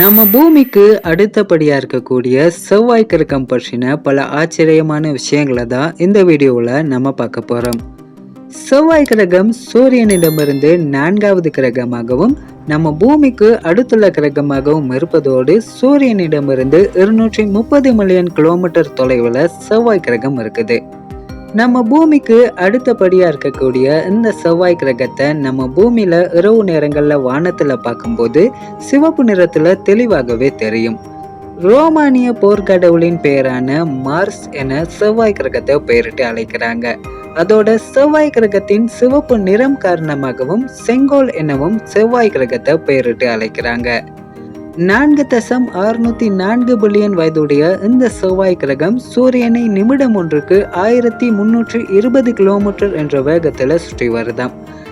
நம்ம பூமிக்கு அடுத்தபடியாக இருக்கக்கூடிய செவ்வாய் கிரகம் பற்றின பல ஆச்சரியமான விஷயங்களை தான் இந்த வீடியோவில் நம்ம பார்க்க போகிறோம் செவ்வாய் கிரகம் சூரியனிடமிருந்து நான்காவது கிரகமாகவும் நம்ம பூமிக்கு அடுத்துள்ள கிரகமாகவும் இருப்பதோடு சூரியனிடமிருந்து இருநூற்றி முப்பது மில்லியன் கிலோமீட்டர் தொலைவில் செவ்வாய் கிரகம் இருக்குது. நம்ம பூமிக்கு அடுத்தபடியா இருக்கக்கூடிய இந்த செவ்வாய் கிரகத்தை நம்ம பூமியில இரவு நேரங்கள்ல வானத்துல பார்க்கும்போது சிவப்பு நிறத்துல தெளிவாகவே தெரியும். ரோமானிய போர்க்கடவுளின் பெயரான மார்ஸ் என செவ்வாய் கிரகத்தை பெயரிட்டு அழைக்கிறாங்க. அதோட செவ்வாய் கிரகத்தின் சிவப்பு நிறம் காரணமாகவும் செங்கோல் எனவும் செவ்வாய் கிரகத்தை பெயரிட்டு அழைக்கிறாங்க. நான்கு தசம் அறுநூத்தி நான்கு பில்லியன் வயதுடைய இந்த செவ்வாய் கிரகம் சூரியனை நிமிடம் ஒன்றுக்கு ஆயிரத்தி முன்னூற்றி இருபது கிலோமீட்டர் என்ற வேகத்தில் சுற்றி வருதாம்.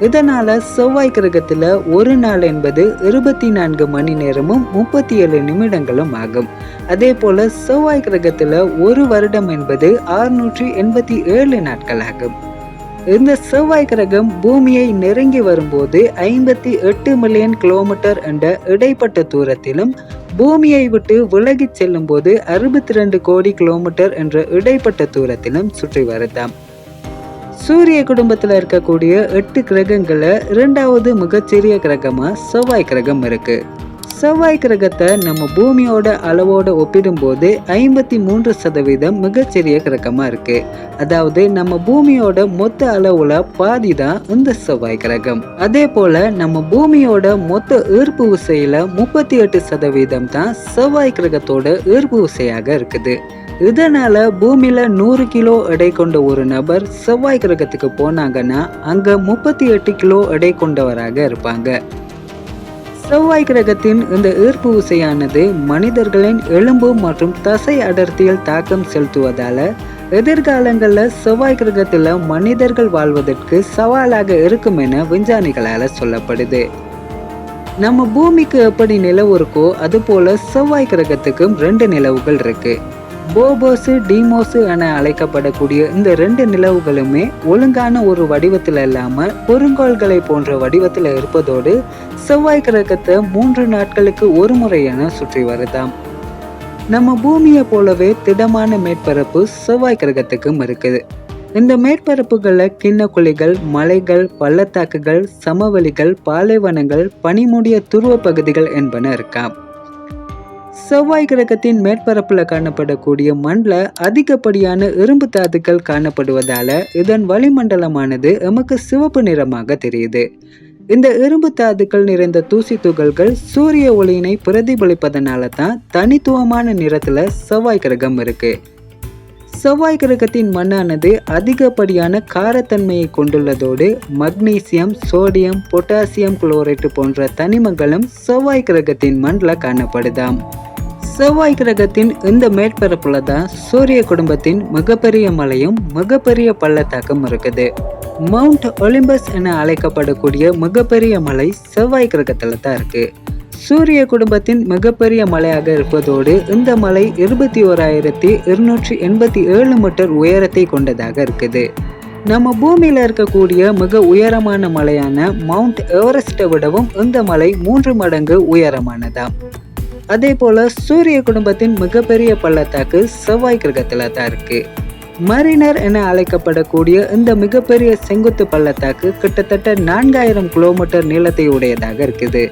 இதனால செவ்வாய் கிரகத்தில் ஒரு நாள் என்பது இருபத்தி நான்கு மணி நேரமும் முப்பத்தி ஏழு நிமிடங்களும் ஆகும். அதே போல செவ்வாய் கிரகத்தில் ஒரு வருடம் என்பது அறுநூற்றி எண்பத்தி ஏழு நாட்கள் ஆகும். இந்த செவ்வாய் கிரகம் பூமியை நெருங்கி வரும்போது ஐம்பத்தி எட்டு மில்லியன் கிலோமீட்டர் என்ற இடைப்பட்ட தூரத்திலும் பூமியை விட்டு விலகிச் செல்லும் போது அறுபத்தி ரெண்டு கோடி கிலோமீட்டர் என்ற இடைப்பட்ட தூரத்திலும் சுற்றி வருதாம். சூரிய குடும்பத்தில் இருக்கக்கூடிய எட்டு கிரகங்களை இரண்டாவது மிகச்சிறிய கிரகமாக செவ்வாய் கிரகம் இருக்குது செவ்வாய் கிரகத்தை நம்ம பூமியோட அளவோட ஒப்பிடும்போது ஐம்பத்தி மூன்று சதவீதம் மிகச்சிறிய கிரகமாக இருக்கு. அதாவது நம்ம பூமியோட மொத்த அளவுல பாதி தான் இந்த செவ்வாய் கிரகம். அதே போல நம்ம பூமியோட மொத்த ஈர்ப்பு விசையில முப்பத்தி எட்டு சதவீதம் தான் செவ்வாய் கிரகத்தோட ஈர்ப்பு விசையாக இருக்குது. இதனால பூமியில நூறு கிலோ எடை கொண்ட ஒரு நபர் செவ்வாய் கிரகத்துக்கு போனாங்கன்னா அங்க முப்பத்தி எட்டு கிலோ எடை கொண்டவராக இருப்பாங்க. செவ்வாய் கிரகத்தின் இந்த ஈர்ப்பு விசையானது மனிதர்களின் எலும்பு மற்றும் தசை அடர்த்தியில் தாக்கம் செலுத்துவதால எதிர்காலங்களில் செவ்வாய் கிரகத்தில் மனிதர்கள் வாழ்வதற்கு சவாலாக இருக்கும் என விஞ்ஞானிகளால் சொல்லப்படுது. நம்ம பூமிக்கு எப்படி நிலவு இருக்கோ அதுபோல செவ்வாய் கிரகத்துக்கும் ரெண்டு நிலவுகள் இருக்குது போபோஸு டீமோசு என அழைக்கப்படக்கூடிய இந்த ரெண்டு நிலவுகளுமே ஒழுங்கான ஒரு வடிவத்தில் இல்லாம பொருங்கோள்களை போன்ற வடிவத்தில் இருப்பதோடு செவ்வாய் கிரகத்தை மூன்று நாட்களுக்கு ஒரு முறை என சுற்றி வருதாம். நம்ம பூமியை போலவே திடமான மேற்பரப்பு செவ்வாய் கிரகத்துக்கும் இருக்குது. இந்த மேற்பரப்புகளில் கிண்ணக்குழிகள் மலைகள் பள்ளத்தாக்குகள் சமவெளிகள் பாலைவனங்கள் பனிமூடிய துருவ பகுதிகள் என்பன இருக்காம். செவ்வாய் கிரகத்தின் மேற்பரப்பில் காணப்படக்கூடிய மண்ணில் அதிகப்படியான இரும்பு தாதுக்கள் காணப்படுவதால இதன் வளிமண்டலமானது எமக்கு சிவப்பு நிறமாக தெரியுது. இந்த இரும்பு தாதுக்கள் நிறைந்த தூசி துகள்கள் சூரிய ஒளியினை பிரதிபலிப்பதனால தான் தனித்துவமான நிறத்தில் செவ்வாய் கிரகம் இருக்குது செவ்வாய் கிரகத்தின் மண்ணானது அதிகப்படியான காரத்தன்மையை கொண்டுள்ளதோடு மக்னீசியம் சோடியம் பொட்டாசியம் குளோரைட்டு போன்ற தனிமங்களும் செவ்வாய் கிரகத்தின் மண்ணில் காணப்படுதாம். செவ்வாய் கிரகத்தின் இந்த மேற்பரப்புல தான் சூரிய குடும்பத்தின் மிகப்பெரிய மலையும் மிகப்பெரிய பள்ளத்தாக்கும் இருக்குது. மவுண்ட் ஒலிம்பஸ் என அழைக்கப்படக்கூடிய மிகப்பெரிய மலை செவ்வாய் கிரகத்தில் தான் இருக்குது சூரிய குடும்பத்தின் மிகப்பெரிய மலையாக இருப்பதோடு இந்த மலை இருபத்தி ஓராயிரத்தி இருநூற்றி எண்பத்தி ஏழு மீட்டர் உயரத்தை கொண்டதாக இருக்குது. நம்ம பூமியில் இருக்கக்கூடிய மிக உயரமான மலையான மவுண்ட் எவரெஸ்ட்டை விடவும் இந்த மலை மூன்று மடங்கு உயரமானதாம் அதே போல சூரிய குடும்பத்தின் மிகப்பெரிய பள்ளத்தாக்கு செவ்வாய் கிரகத்தில் தான் இருக்கு. மரினர் என அழைக்கப்படக்கூடிய இந்த மிகப்பெரிய செங்குத்து பள்ளத்தாக்கு கிட்டத்தட்ட நான்காயிரம் கிலோமீட்டர் நீளத்தை உடையதாக இருக்குது.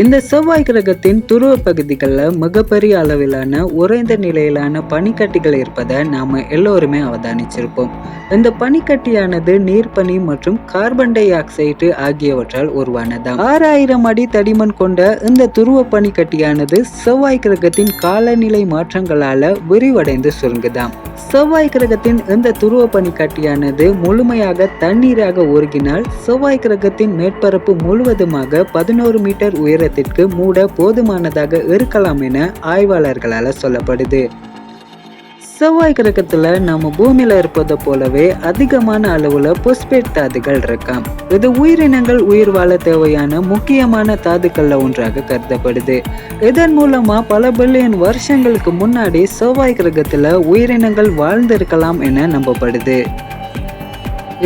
இந்த செவ்வாய் கிரகத்தின் துருவ பகுதிகளில் மிகப்பெரிய அளவிலான உறைந்த நிலையிலான பனிக்கட்டிகள் இருப்பதை நாம் எல்லோருமே அவதானிச்சிருப்போம். இந்த பனிக்கட்டியானது நீர்ப்பனி மற்றும் கார்பன் டை ஆக்சைடு ஆகியவற்றால் உருவானதாம். ஆறாயிரம் அடி தடிமன் கொண்ட இந்த துருவ பனிக்கட்டியானது செவ்வாய் கிரகத்தின் காலநிலை மாற்றங்களால விரிவடைந்து சுருங்குதாம். செவ்வாய் கிரகத்தின் இந்த துருவ பனிக்கட்டியானது முழுமையாக தண்ணீராக உருகினால் செவ்வாய் கிரகத்தின் மேற்பரப்பு முழுவதுமாக பதினோரு மீட்டர் நேரத்திற்கு மூட போதுமானதாக இருக்கலாம் என ஆய்வாளர்களால் சொல்லப்படுது. செவ்வாய் கிரகத்துல நம்ம பூமியில இருப்பதை போலவே அதிகமான அளவுல பொஸ்பேட் தாதுகள் இருக்காம். இது உயிரினங்கள் உயிர் வாழ தேவையான முக்கியமான தாதுக்கள்ல ஒன்றாக கருதப்படுது. இதன் மூலமா பல பில்லியன் வருஷங்களுக்கு முன்னாடி செவ்வாய் கிரகத்துல உயிரினங்கள் வாழ்ந்திருக்கலாம் என நம்பப்படுது.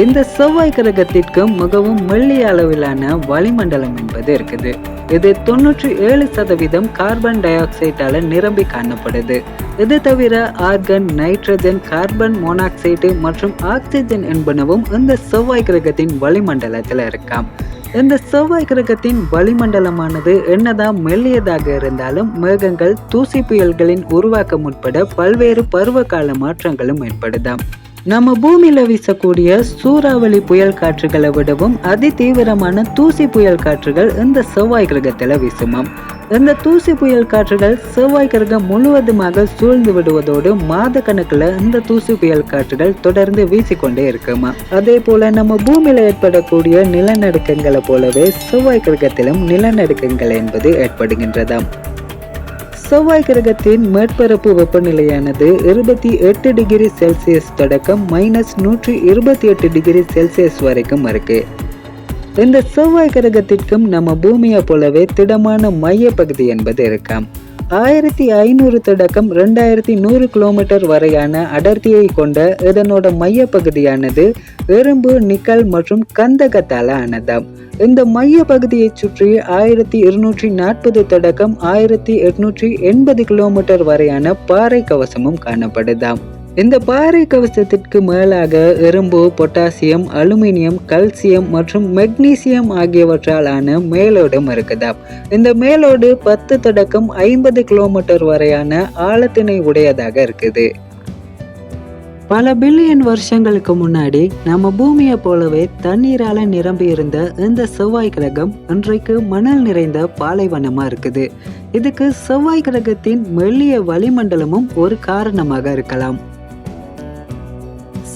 இந்த செவ்வாய் கிரகத்திற்கு மிகவும் மெல்லிய அளவிலான வளிமண்டலம் என்பது இருக்குது. இது தொன்னூற்றி ஏழு சதவீதம் கார்பன் டை ஆக்சைடால நிரம்பி காணப்படுது. இது தவிர ஆர்கன் நைட்ரஜன் கார்பன் மோனாக்சைடு மற்றும் ஆக்சிஜன் என்பனவும் இந்த செவ்வாய் கிரகத்தின் வளிமண்டலத்தில் இருக்காம். இந்த செவ்வாய் கிரகத்தின் வளிமண்டலமானது என்னதான் மெல்லியதாக இருந்தாலும் மேகங்கள் தூசி புயல்களின் உருவாக்கம் உட்பட பல்வேறு பருவகால மாற்றங்களும் ஏற்படுதாம். நம்ம பூமியில வீசக்கூடிய சூறாவளி புயல் காற்றுகளை விடவும் அதி தீவிரமான தூசி புயல் காற்றுகள் இந்த செவ்வாய் கிரகத்துல வீசுமாம். இந்த தூசி புயல் காற்றுகள் செவ்வாய் கிரகம் முழுவதுமாக சூழ்ந்து விடுவதோடு மாத கணக்குல இந்த தூசி புயல் காற்றுகள் தொடர்ந்து வீசிக்கொண்டே இருக்குமா. அதே போல நம்ம பூமியில ஏற்படக்கூடிய நிலநடுக்கங்களை போலவே செவ்வாய் கிரகத்திலும் நிலநடுக்கங்கள் என்பது ஏற்படுகின்றதாம். செவ்வாய் கிரகத்தின் மேற்பரப்பு வெப்பநிலையானது இருபத்தி எட்டு டிகிரி செல்சியஸ் தொடக்கம் மைனஸ் நூற்றி இருபத்தி எட்டு டிகிரி செல்சியஸ் வரைக்கும் இருக்கு. இந்த செவ்வாய் கிரகத்திற்கும் நம்ம பூமியை போலவே திடமான மைய பகுதி என்பது இருக்காம். ஆயிரத்தி ஐநூறு தொடக்கம் ரெண்டாயிரத்தி நூறு கிலோமீட்டர் வரையான அடர்த்தியை கொண்ட இதனோட மைய பகுதியானது எறும்பு நிக்கல் மற்றும் கந்தகத்தால ஆனதாம். இந்த மைய பகுதியை சுற்றி ஆயிரத்தி இருநூற்றி நாற்பது தொடக்கம் ஆயிரத்தி எட்நூற்றி எண்பது கிலோமீட்டர் வரையான பாறை கவசமும் காணப்படுதாம். இந்த பாறை கவசத்திற்கு மேலாக இரும்பு பொட்டாசியம் அலுமினியம் கல்சியம் மற்றும் மெக்னீசியம் ஆகியவற்றால் ஆன மேலோடும் இருக்குதாம் இந்த மேலோடு பத்து தொடக்கம் ஐம்பது கிலோமீட்டர் வரையான ஆழத்தினை உடையதாக இருக்குது. பல பில்லியன் வருஷங்களுக்கு முன்னாடி நம்ம பூமியை போலவே தண்ணீரால நிரம்பி இருந்த இந்த செவ்வாய் கிரகம் இன்றைக்கு மணல் நிறைந்த பாலைவனமா இருக்குது. இதுக்கு செவ்வாய் கிரகத்தின் மெல்லிய வளிமண்டலமும் ஒரு காரணமாக இருக்கலாம்.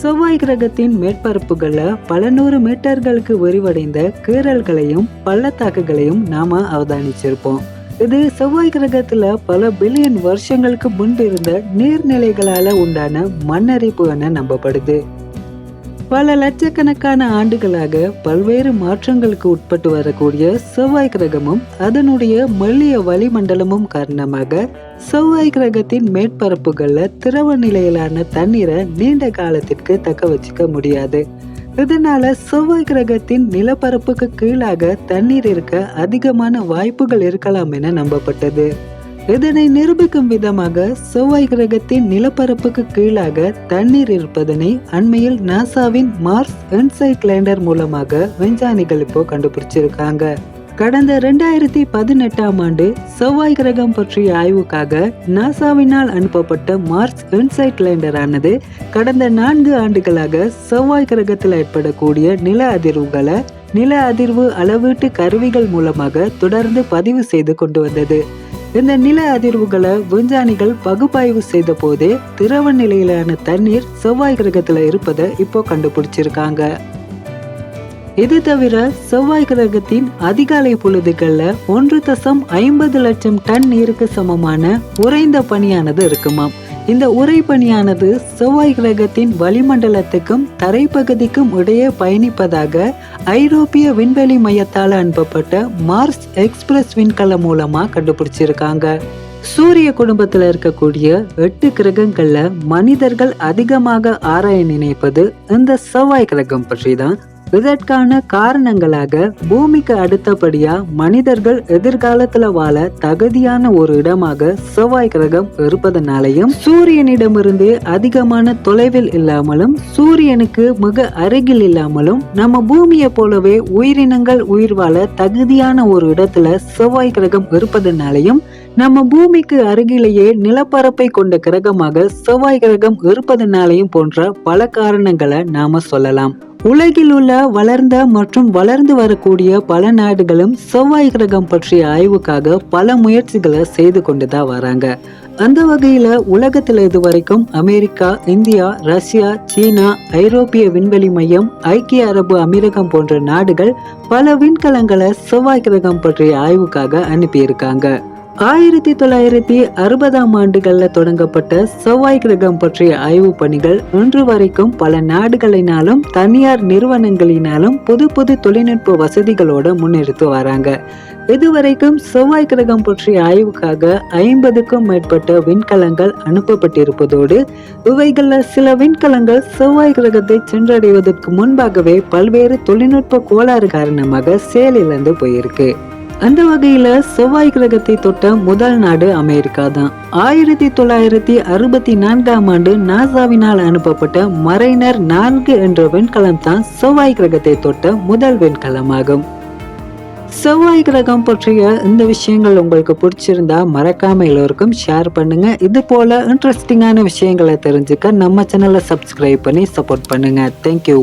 செவ்வாய் கிரகத்தின் மேற்பரப்புகளில் பல நூறு மீட்டர்களுக்கு விரிவடைந்த கீறல்களையும் பள்ளத்தாக்குகளையும் நாம அவதானிச்சிருப்போம். இது செவ்வாய் கிரகத்துல பல பில்லியன் வருஷங்களுக்கு முன்பு இருந்த நீர்நிலைகளால உண்டான மண்ணரிப்பு என நம்பப்படுது. பல லட்சக்கணக்கான ஆண்டுகளாக பல்வேறு மாற்றங்களுக்கு உட்பட்டு வரக்கூடிய செவ்வாய் கிரகமும் அதனுடைய மெல்லிய வளிமண்டலமும் காரணமாக செவ்வாய் கிரகத்தின் மேற்பரப்புகள்ல திரவ நிலையிலான தண்ணீரை நீண்ட காலத்திற்கு தக்க வச்சுக்க முடியாது. இதனால செவ்வாய் கிரகத்தின் நிலப்பரப்புக்கு கீழாக தண்ணீர் இருக்க அதிகமான வாய்ப்புகள் இருக்கலாம் என நம்பப்பட்டது. இதனை நிரூபிக்கும் விதமாக செவ்வாய் கிரகத்தின் நிலப்பரப்புக்கு கீழாக தண்ணீர் இருப்பதனை அண்மையில் நாசாவின் மார்ஸ் என்சைட் லேண்டர் மூலமாக விஞ்ஞானிகள் இப்போ கண்டுபிடிச்சிருக்காங்க. கடந்த ரெண்டாயிரத்தி பதினெட்டாம் ஆண்டு செவ்வாய் கிரகம் பற்றிய ஆய்வுக்காக நாசாவினால் அனுப்பப்பட்ட மார்ஸ் இன்சைட் லேண்டரானது கடந்த நான்கு ஆண்டுகளாக செவ்வாய் கிரகத்தில் ஏற்படக்கூடிய நில அதிர்வுகளை நில அதிர்வு அளவீட்டு கருவிகள் மூலமாக தொடர்ந்து பதிவு செய்து கொண்டு வந்தது. இந்த நில அதிர்வுகளை விஞ்ஞானிகள் பகுப்பாய்வு செய்த போதே திரவ நிலையிலான தண்ணீர் செவ்வாய் கிரகத்துல இருப்பதை இப்போ கண்டுபிடிச்சிருக்காங்க. இது தவிர செவ்வாய் கிரகத்தின் அதிகாலை பொழுதுகள்ல ஒன்று தசம் ஐம்பது லட்சம் டன் நீருக்கு சமமான உறைந்த பணியானது இருக்குமாம். இந்த உறைபனியானது செவ்வாய் கிரகத்தின் வளிமண்டலத்துக்கும் தரைப்பகுதிக்கும் இடையே பயணிப்பதாக ஐரோப்பிய விண்வெளி மையத்தால் அனுப்பப்பட்ட மார்ஸ் எக்ஸ்பிரஸ் விண்கலம் மூலமா கண்டுபிடிச்சிருக்காங்க. சூரிய குடும்பத்துல இருக்கக்கூடிய எட்டு கிரகங்கள்ல மனிதர்கள் அதிகமாக ஆராய நினைப்பது இந்த செவ்வாய் கிரகம் பற்றி தான் இதற்கான காரணங்களாக பூமிக்கு அடுத்தபடியா மனிதர்கள் எதிர்காலத்துல வாழ தகுதியான ஒரு இடமாக செவ்வாய் கிரகம் இருப்பதனாலையும் சூரியனிடமிருந்து அதிகமான தொலைவில் இல்லாமலும் சூரியனுக்கு மிக அருகில் இல்லாமலும் நம்ம பூமியை போலவே உயிரினங்கள் உயிர் வாழ தகுதியான ஒரு இடத்துல செவ்வாய் கிரகம் இருப்பதனாலையும் நம்ம பூமிக்கு அருகிலேயே நிலப்பரப்பை கொண்ட கிரகமாக செவ்வாய் கிரகம் இருப்பதனாலையும் போன்ற பல காரணங்களை நாம சொல்லலாம். உலகில் உள்ள வளர்ந்த மற்றும் வளர்ந்து வரக்கூடிய பல நாடுகளும் செவ்வாய் கிரகம் பற்றிய ஆய்வுக்காக பல முயற்சிகளை செய்து கொண்டுதான் வராங்க. அந்த வகையில உலகத்துல இதுவரைக்கும் அமெரிக்கா இந்தியா ரஷ்யா சீனா ஐரோப்பிய விண்வெளி மையம் ஐக்கிய அரபு அமீரகம் போன்ற நாடுகள் பல விண்கலங்களை செவ்வாய் கிரகம் பற்றிய ஆய்வுக்காக அனுப்பியிருக்காங்க. ஆயிரத்தி தொள்ளாயிரத்தி அறுபதாம் ஆண்டுகள்ல தொடங்கப்பட்ட செவ்வாய் கிரகம் பற்றிய ஆய்வு பணிகள் இன்று வரைக்கும் பல நாடுகளினாலும் தனியார் நிறுவனங்களினாலும் புது புது தொழில்நுட்ப வசதிகளோட முன்னெடுத்து வராங்க. இதுவரைக்கும் செவ்வாய் கிரகம் பற்றிய ஆய்வுக்காக ஐம்பதுக்கும் மேற்பட்ட விண்கலங்கள் அனுப்பப்பட்டிருப்பதோடு இவைகள்ல சில விண்கலங்கள் செவ்வாய் கிரகத்தை சென்றடைவதற்கு முன்பாகவே பல்வேறு தொழில்நுட்ப கோளாறு காரணமாக செயலிழந்து போயிருக்கு. அந்த வகையில செவ்வாய் கிரகத்தை தொட்ட முதல் நாடு அமெரிக்கா தான். ஆயிரத்தி தொள்ளாயிரத்தி அறுபத்தி நான்காம் ஆண்டு நாசாவினால் அனுப்பப்பட்ட மரைனர் நான்கு என்ற வெண்கலம் தான் செவ்வாய் கிரகத்தை தொட்ட முதல் வெண்கலமாகும். செவ்வாய் கிரகம் பற்றிய இந்த விஷயங்கள் உங்களுக்கு பிடிச்சிருந்தா மறக்காம எல்லோருக்கும் ஷேர் பண்ணுங்க. இது போல இன்ட்ரெஸ்டிங்கான விஷயங்களை தெரிஞ்சுக்க நம்ம சேனலை சப்ஸ்கிரைப் பண்ணி சப்போர்ட் பண்ணுங்க. தேங்க்யூ